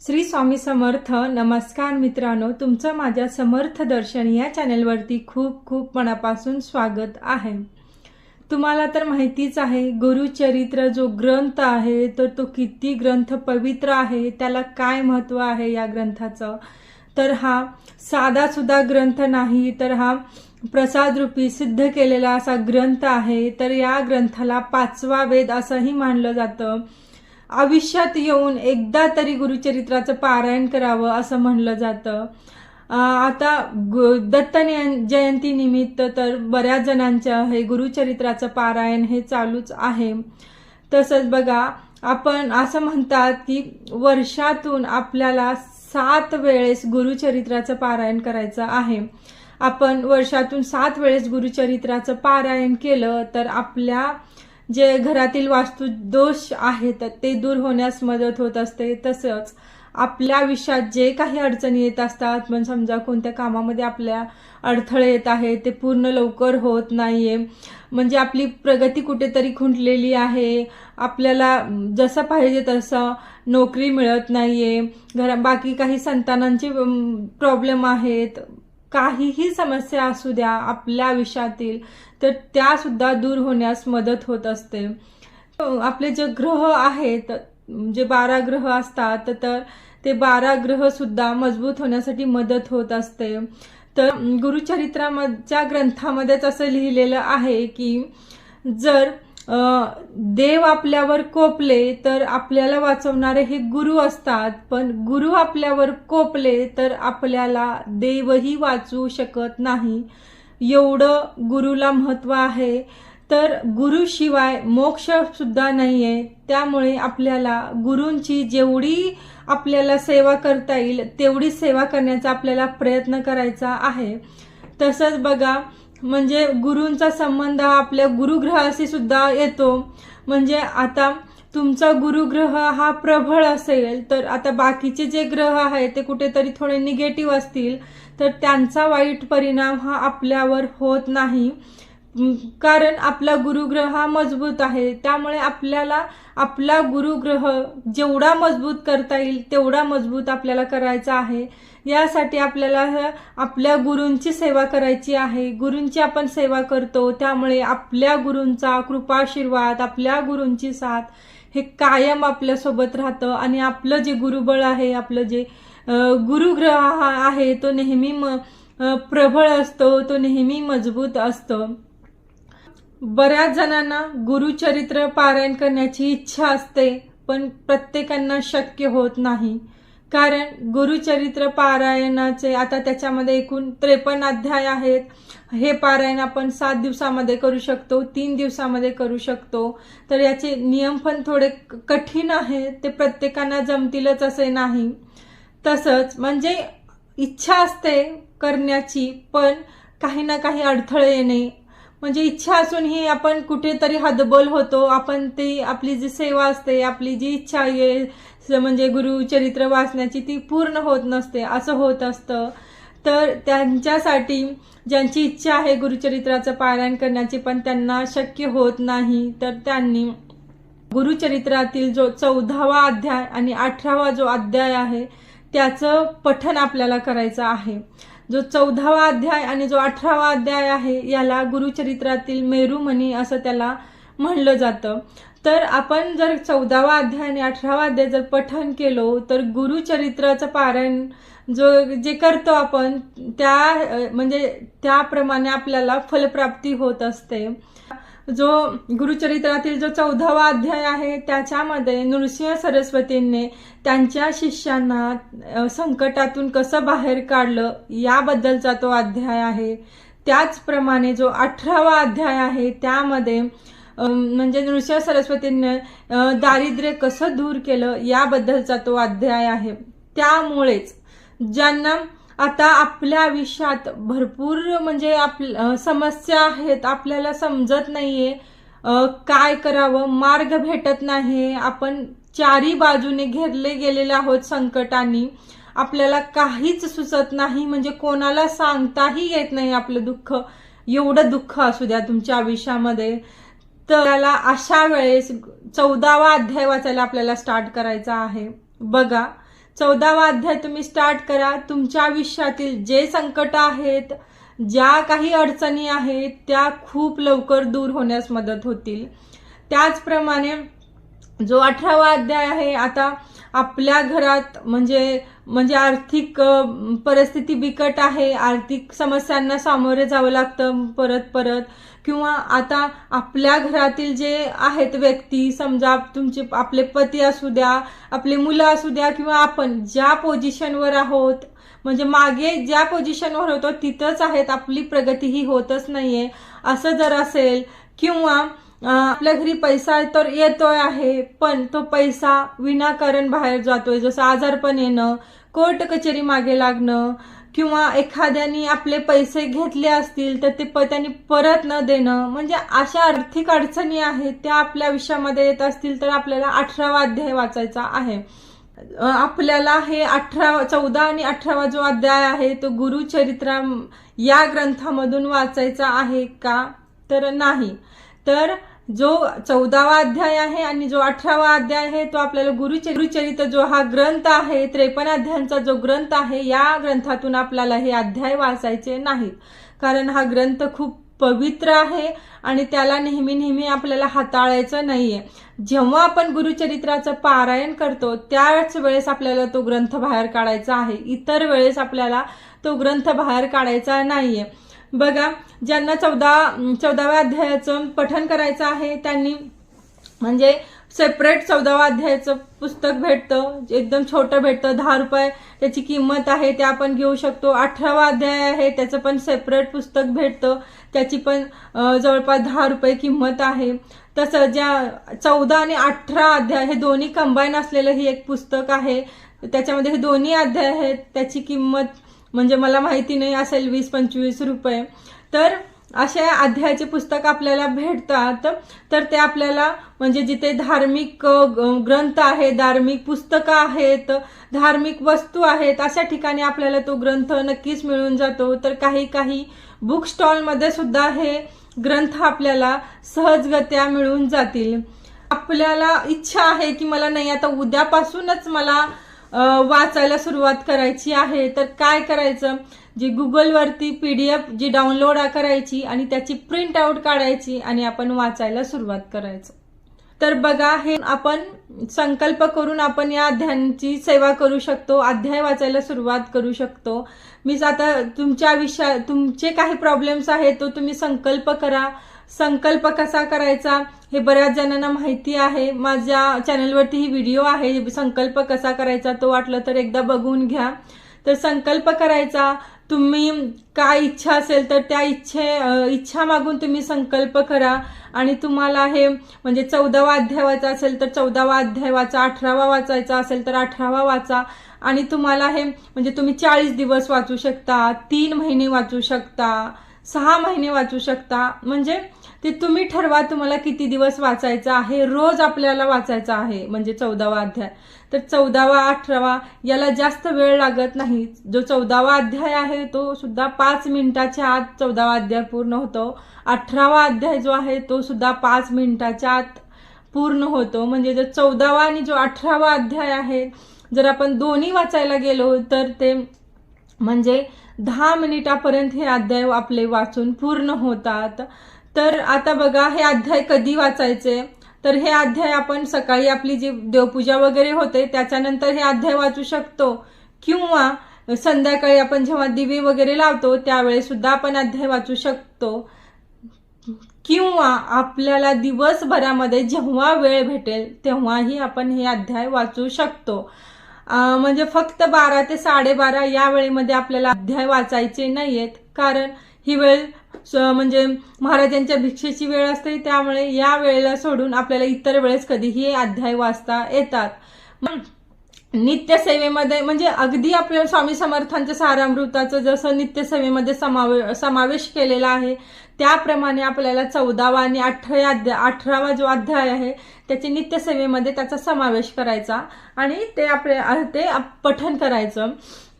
श्री स्वामी समर्थ नमस्कार मित्रांनो. तुमचं माझ्या समर्थ दर्शन या चॅनलवरती खूप खूप मनापासून स्वागत आहे. तुम्हाला तर माहितीच आहे गुरुचरित्र जो ग्रंथ आहे तर तो किती ग्रंथ पवित्र आहे त्याला काय महत्त्व आहे या ग्रंथाचं? तर हा साधासुद्धा ग्रंथ नाही तर हा प्रसाद रूपी सिद्ध केलेला असा ग्रंथ आहे. तर या ग्रंथाला पाचवा वेद असंही मानलं जातं. आयुष्यात येऊन एकदा तरी गुरुचरित्राचं पारायण करावं असं म्हणलं जातं. आता गु- दत्त जयंतीनिमित्त जयंती निमित्त तर बऱ्याच जणांचं हे गुरुचरित्राचं पारायण हे चालूच आहे. तसंच बघा आपण असं म्हणतात की वर्षातून आपल्याला सात वेळेस गुरुचरित्राचं पारायण करायचं आहे. आपण वर्षातून सात वेळेस गुरुचरित्राचं पारायण केलं तर आपल्या जे घरातील वास्तू दोष आहेत ते दूर होण्यास मदत होत असते. तसंच आपल्या आयुष्यात जे काही अडचणी येत असतात पण समजा कोणत्या कामामध्ये आपल्या अडथळे येत आहेत ते पूर्ण लवकर होत नाहीये. म्हणजे आपली प्रगती कुठेतरी खुंटलेली आहे. आपल्याला जसं पाहिजे तसं नोकरी मिळत नाहीये. घरा बाकी काही संतानांचे प्रॉब्लेम आहेत. काहीही समस्या असू द्या आपल्या आयुष्यातील तर त्यासुद्धा दूर होण्यास मदत होत असते. आपले जे ग्रह आहेत जे बारा ग्रह असतात तर ते बारा ग्रहसुद्धा मजबूत होण्यासाठी मदत होत असते. तर गुरुचरित्राच्या ग्रंथामध्येच असं लिहिलेलं आहे की जर देव आपल्यावर कोपले तर आपल्याला वाचवणारे हे गुरु असतात पण गुरु आपल्यावर कोपले तर आपल्याला देवही वाचवू शकत नाही. एवढं गुरुला महत्त्व आहे. तर गुरुशिवाय मोक्षसुद्धा नाही आहे त्यामुळे आपल्याला गुरूंची जेवढी आपल्याला सेवा करता येईल तेवढी सेवा करण्याचा आपल्याला प्रयत्न करायचा आहे. तसंच बघा म्हणजे गुरूंचा संबंध हा आपल्या गुरुग्रहाशी सुद्धा येतो. म्हणजे आता तुमचा गुरुग्रह हा प्रबळ असेल तर आता बाकीचे जे ग्रह आहेत ते कुठेतरी थोडे निगेटिव्ह असतील तर त्यांचा वाईट परिणाम हा आपल्यावर होत नाही. कारण आपला गुरुग्रह हा मजबूत आहे. त्यामुळे आपल्याला आपला गुरुग्रह जेवढा मजबूत करता येईल तेवढा मजबूत आपल्याला करायचा आहे. यासाठी आपल्याला आपल्या गुरूंची सेवा करायची आहे. गुरूंची आपण सेवा करतो त्यामुळे आपल्या गुरूंचा कृपाशीर्वाद आपल्या गुरूंची साथ हे कायम आपल्यासोबत राहतं. आणि आपलं जे गुरुबळ आहे आपलं जे गुरुग्रह हा आहे तो नेहमी म प्रबळ असतो तो नेहमी मजबूत असतो. बऱ्याच जणांना गुरुचरित्र पारायण करण्याची इच्छा असते पण प्रत्येकांना शक्य होत नाही. कारण गुरुचरित्र पारायणाचे आता त्याच्यामध्ये एकूण त्रेपन्न अध्याय आहेत. हे पारायण आपण सात दिवसामध्ये करू शकतो तीन दिवसामध्ये करू शकतो. तर याचे नियम पण थोडे कठीण आहेत ते प्रत्येकांना जमतीलच असे नाही. तसंच म्हणजे इच्छा असते करण्याची पण काही ना काही अडथळे येणे म्हणजे इच्छा असूनही आपण कुठेतरी हदबल होतो. आपण ती आपली जी सेवा असते आपली जी इच्छा आहे स- म्हणजे गुरुचरित्र वाचण्याची ती पूर्ण होत नसते. असं होत असतं. तर त्यांच्यासाठी ज्यांची इच्छा आहे गुरुचरित्राचं पारायण करण्याची पण त्यांना शक्य होत नाही. तर त्यांनी गुरुचरित्रातील जो चौदावा अध्याय आणि अठरावा जो अध्याय आहे त्याचं पठन आपल्याला करायचं आहे. जो चौदावा अध्याय आणि जो अठरावा अध्याय आहे याला गुरुचरित्रातील मेरुमणी असं त्याला म्हणलं जातं. तर आपण जर चौदावा अध्याय आणि अठरावा अध्याय जर पठन केलो तर गुरुचरित्राचं पारायण जो जे करतो आपण त्या म्हणजे त्याप्रमाणे आपल्याला फलप्राप्ती होत असते. जो गुरुचरित्रातील जो चौदावा अध्याय आहे त्याच्यामध्ये नृसिंह सरस्वतींनी त्यांच्या शिष्यांना संकटातून कसं बाहेर काढलं याबद्दलचा तो अध्याय आहे. त्याचप्रमाणे जो अठरावा अध्याय आहे त्यामध्ये म्हणजे नृसिंह सरस्वतींनी दारिद्र्य कसं दूर केलं याबद्दलचा तो अध्याय आहे. त्यामुळेच ज्यांना आता आपल्या आयुष्यात भरपूर म्हणजे आप समस्या आहेत आपल्याला समजत नाहीये. आहे काय करावं? मार्ग भेटत नाही. आपण चारी बाजूने घेरले गेलेले आहोत संकटांनी. आपल्याला काहीच सुचत नाही. म्हणजे कोणाला सांगताही येत नाही आपलं दुःख. एवढं दुःख असू द्या तुमच्या आयुष्यामध्ये. तर त्याला अशा वेळेस चौदावा अध्याय वाचायला आपल्याला स्टार्ट करायचा आहे. बघा चौदावा अध्याय तुम्ही स्टार्ट करा. तुमच्या आयुष्यातील जे संकट आहेत ज्या काही अडचणी आहेत त्या खूप लवकर दूर होण्यास मदत होतील. त्याचप्रमाणे जो अठरावा अध्याय आहे आता आपल्या घरात म्हणजे म्हणजे आर्थिक परिस्थिती बिकट आहे. आर्थिक समस्यांना सामोरे जावं लागतं परत परत. किंवा आता आपल्या घरातील जे आहेत व्यक्ती समजा तुमचे आपले पती असू द्या आपले मुलं असू द्या किंवा आपण ज्या पोझिशनवर आहोत म्हणजे मागे ज्या पोझिशनवर होतो तिथंच आहेत आपली प्रगती ही होतच नाहीये. असं जर असेल किंवा आपल्या घरी पैसा तर येतोय आहे पण तो पैसा विनाकारण बाहेर जातोय जसं आजारपण येणं कोर्ट कचेरी मागे लागणं किंवा एखाद्याने आपले पैसे घेतले असतील तर ते प त्यांनी परत न देणं. म्हणजे अशा आर्थिक अडचणी आहेत त्या आपल्या आयुष्यामध्ये येत असतील तर आपल्याला अठरावा अध्याय वाचायचा आहे. आपल्याला हे अठरा चौदा आणि अठरावा जो अध्याय आहे तो गुरुचरित्रा या ग्रंथामधून वाचायचा आहे का? तर नाही. तर जो चौदावा अध्याय आहे आणि जो अठरावा अध्याय आहे तो आपल्याला गुरुचरि गुरुचरित्र जो हा ग्रंथ आहे त्रेपन्न अध्यायांचा जो ग्रंथ आहे या ग्रंथातून आपल्याला हे अध्याय वाचायचे नाहीत. कारण हा ग्रंथ खूप पवित्र आहे आणि त्याला नेहमी नेहमी आपल्याला हाताळायचं नाहीये. जेव्हा आपण गुरुचरित्राचं पारायण करतो त्याच वेळेस आपल्याला तो ग्रंथ बाहेर काढायचा आहे. इतर वेळेस आपल्याला तो ग्रंथ बाहेर काढायचा नाहीये. बघा ज्यांना चौदा चौदाव्या अध्यायाचं पठन करायचं आहे त्यांनी म्हणजे सेपरेट चौदावा अध्यायाचं पुस्तक भेटतं एकदम छोटं भेटतं दहा रुपये त्याची किंमत आहे ते आपण घेऊ शकतो. अठरावा अध्याय आहे त्याचं पण सेपरेट पुस्तक भेटतं त्याची पण जवळपास दहा रुपये किंमत आहे. तसं ज्या चौदा आणि अठरा अध्याय हे दोन्ही कंबाईन असलेलं ही एक पुस्तक आहे. त्याच्यामध्ये हे दोन्ही अध्याय आहेत त्याची किंमत म्हणजे मला माहिती नाही असेल वीस पंचवीस रुपये. तर अशा अध्यायाचे पुस्तक आपल्याला भेटतात. तर ते आपल्याला म्हणजे जिथे धार्मिक ग्रंथ आहे धार्मिक पुस्तकं आहेत धार्मिक वस्तू आहेत अशा ठिकाणी आपल्याला तो ग्रंथ नक्कीच मिळून जातो. तर काही काही बुक स्टॉलमध्ये सुद्धा हे ग्रंथ आपल्याला सहजगत्या मिळून जातील. आपल्याला इच्छा आहे की मला नाही आता उद्यापासूनच मला वाचायला सुरुवात करायची आहे. तर काय करायचं? जी गुगलवरती पी डी एफ जी डाउनलोड करायची आणि त्याची प्रिंट आउट काढायची आणि आपण वाचायला सुरुवात करायचं. तर बघा हे आपण संकल्प करून आपण या अध्यायांची सेवा करू शकतो अध्याय वाचायला सुरुवात करू शकतो. मी आता तुमच्या विषया तुमचे काही प्रॉब्लेम्स आहेत तो तुम्ही संकल्प करा. संकल्प कसा करायचा हे बऱ्याच जणांना माहिती आहे. माझ्या चॅनलवरती ही व्हिडिओ आहे. संकल्प कसा करायचा तो वाटलं तर एकदा बघून घ्या. तर संकल्प करायचा तुम्ही काय इच्छा असेल तर त्या इच्छे इच्छा मागून तुम्ही संकल्प करा. आणि तुम्हाला हे म्हणजे चौदावा अध्याय वाचा असेल तर चौदावा अध्याय वाचा अठरावा वाचायचा असेल तर अठरावा वाचा. आणि तुम्हाला हे म्हणजे तुम्ही चाळीस दिवस वाचू शकता तीन महिने वाचू शकता. सहा महिने वाचू शकता. म्हणजे ते तुम्ही ठरवा तुम्हाला किती दिवस वाचायचा आहे. रोज आपल्याला वाचायचा आहे म्हणजे चौदावा अध्याय. तर चौदावा अठरावा याला जास्त वेळ लागत नाही. जो चौदावा अध्याय आहे तो सुद्धा पाच मिनिटाच्या आत चौदावा अध्याय पूर्ण होतो. अठरावा अध्याय जो आहे तो सुद्धा पाच मिनिटाच्या आत पूर्ण होतो. म्हणजे जो चौदावा आणि जो अठरावा अध्याय आहे जर आपण दोन्ही वाचायला गेलो तर ते म्हणजे दहा मिनिटापर्यंत हे अध्याय आपले वाचून पूर्ण होतात. तर आता बघा हे अध्याय कधी वाचायचे? तर हे अध्याय आपण सकाळी आपली जी देवपूजा वगैरे होते त्याच्यानंतर हे अध्याय वाचू शकतो. किंवा संध्याकाळी आपण जेव्हा दिवे वगैरे लावतो त्यावेळेस सुद्धा आपण अध्याय वाचू शकतो. किंवा आपल्याला दिवसभरामध्ये जेव्हा वेळ भेटेल तेव्हाही आपण हे अध्याय वाचू शकतो. म्हणजे फक्त बारा ते साडेबारा या वेळेमध्ये आपल्याला अध्याय वाचायचे नाहीयेत. कारण ही वेळ म्हणजे महाराजांच्या भिक्षेची वेळ असते त्यामुळे या वेळेला सोडून आपल्याला इतर वेळेस कधीही अध्याय वाचता येतात. नित्यसेवेमध्ये म्हणजे अगदी आपल्या स्वामी समर्थांच्या सारामृताचं जसं नित्यसेवेमध्ये समावे समावेश केलेला आहे त्याप्रमाणे आपल्याला चौदावा आणि अठरा अध्याय अठरावा जो अध्याय आहे त्याचे नित्यसेवेमध्ये त्याचा समावेश करायचा आणि ते आपले ते पठन करायचं.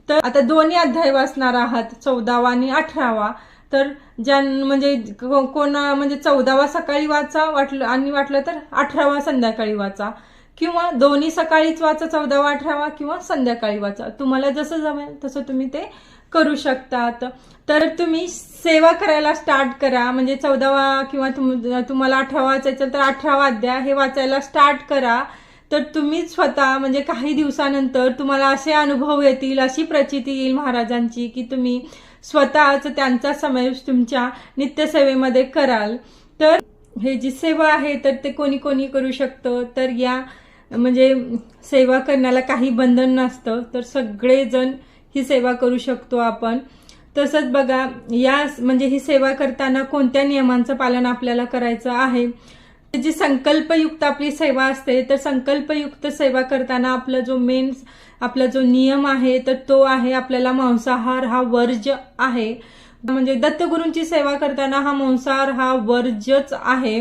तर आता दोन्ही अध्याय वाचणार आहात चौदावा आणि अठरावा. तर ज्या म्हणजे कोण कोणा म्हणजे चौदावा सकाळी वाचा वाटलं आणि वाटलं तर अठरावा संध्याकाळी वाचा. किंवा दोन्ही सकाळीच वाचा चौदावा अठरावा किंवा संध्याकाळी वाचा. तुम्हाला जसं जमेल तसं तुम्ही ते करू शकतात. तर तुम्ही सेवा करायला स्टार्ट करा. म्हणजे चौदावा किंवा तुम- तुम्हाला अठरावा वाचायचं तर अठरावा अध्याय हे वाचायला स्टार्ट करा. तर तुम्ही स्वतः म्हणजे काही दिवसानंतर तुम्हाला असे अनुभव येतील अशी प्रचिती येईल महाराजांची की तुम्ही स्वतःच त्यांचा समावेश तुमच्या नित्यसेवेमध्ये कराल. तर हे जी सेवा आहे तर ते कोणी कोणी करू शकतं. तर या म्हणजे सेवा करण्याला काही बंधन नसतं तर सगळेजण ही सेवा करू शकतो आपण. तसंच बघा या म्हणजे ही सेवा करताना कोणत्या नियमांचं पालन आपल्याला करायचं आहे? जी संकल्पयुक्त आपली सेवा असते तर संकल्पयुक्त सेवा करताना आपला जो मेन आपला जो नियम आहे तर तो आहे आपल्याला मांसाहार हा वर्ज आहे. म्हणजे दत्तगुरूंची सेवा करताना हा मांसाहार हा वर्जच आहे.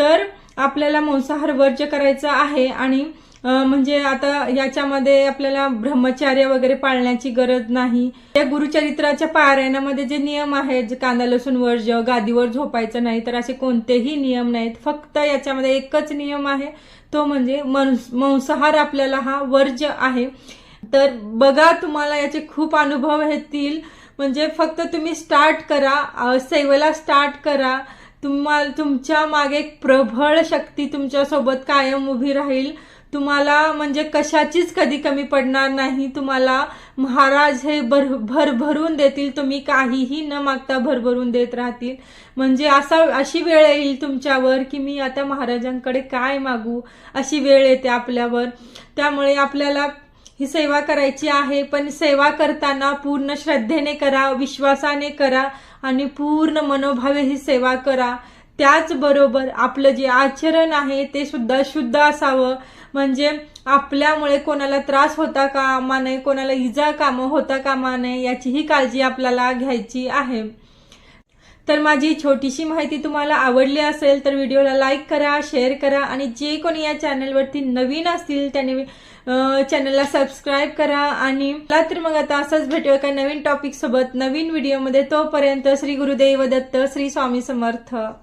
तर आपल्याला मांसाहार वर्ज करायचा आहे आणि म्हणजे आता याच्यामध्ये आपल्याला ब्रह्मचार्य वगैरे पाळण्याची गरज नाही. या गुरुचरित्राच्या पारायणामध्ये जे नियम आहेत जे कांदा लसूण वर्ज्य गादीवर झोपायचं नाही तर असे कोणतेही नियम नाहीत. फक्त याच्यामध्ये एकच नियम आहे तो म्हणजे मांसाहार आपल्याला हा वर्ज आहे. तर बघा तुम्हाला याचे खूप अनुभव येतील. म्हणजे फक्त तुम्ही स्टार्ट करा सेवेला स्टार्ट करा तुम्हाला तुमच्या मागे एक प्रबळ शक्ती तुमच्यासोबत कायम उभी राहील. तुम्हाला म्हणजे कशाचीच कधी कमी पडणार नाही. तुम्हाला महाराज हे भर भरभरून देतील. तुम्ही काहीही न मागता भरभरून देत राहतील. म्हणजे असा अशी वेळ येईल तुमच्यावर की मी आता महाराजांकडे काय मागू? अशी वेळ येते आपल्यावर. त्यामुळे आपल्याला ही सेवा करायची आहे पण सेवा करताना पूर्ण श्रद्धेने करा विश्वासाने करा आणि पूर्ण मनोभावे ही सेवा करा. त्याचबरोबर आपलं जे आचरण आहे ते सुद्धा शुद्ध असावं. म्हणजे आपल्यामुळे कोणाला त्रास होता कामा नये कोणाला इजा कामं होता कामा नये याचीही काळजी आपल्याला घ्यायची आहे. तर माझी छोटीशी माहिती तुम्हाला आवडली असेल तर व्हिडिओला लाईक करा शेअर करा आणि जे कोणी या चॅनलवरती नवीन असतील त्याने चॅनलला सबस्क्राईब करा आणि मला तर मग आता असंच भेटूया काही नवीन टॉपिक सोबत नवीन व्हिडिओमध्ये तोपर्यंत श्री गुरुदेव दत्त श्री स्वामी समर्थ.